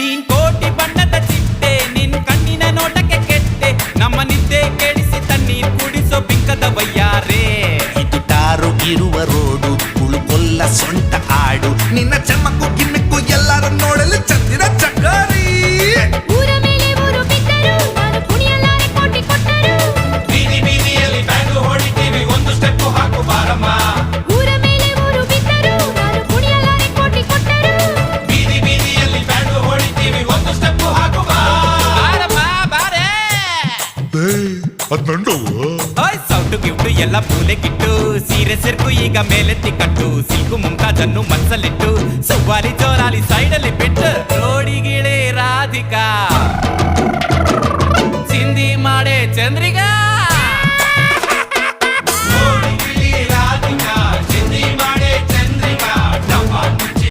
ನೀನ್ ಕೋಟಿ ಬಣ್ಣದ ಚಿಟ್ಟೆ, ನಿನ್ ಕಣ್ಣಿನ ನೋಟಕ್ಕೆ ಕೆಟ್ಟೆ. ನಮ್ಮ ನಿದ್ದೆ ಕೆಡಿಸಿ ತಣ್ಣೀರ್ ಕುಡಿಸೋ ಪಿಂಕದ ಬಯ್ಯಾರೇ ಇದು ಟಾರು ಇರುವ ರೋಡು, ಉಳುಕೊಲ್ಲ ಸೊಂಟ ಆಡು. ನಿನ್ನ ಗಿಮ್ಮಕ್ಕು ಅದ್ನಂಡು ಸೌಟು ಗಿಫ್ಟು ಎಲ್ಲ ಪೂಲೆ ಕಿಟ್ಟು ಸೀರೆ ಸೆರ್ಕು ಈಗ ಮೇಲೆತ್ತಿ ಕಟ್ಟು ಸಿಲ್ಕು ಮುಂತಾದನ್ನು ಮನ್ಸಲ್ಲಿಟ್ಟು ಸುವಾಲಿ ಜೋರಾಲಿ ಸೈಡಲ್ಲಿ ಬಿಟ್ಟು ರೋಡಿಗಿಳೆ ರಾಧಿಕಾ ಚಿಂದಿ ಮಾಡೆ ಚಂದ್ರಿಗಾ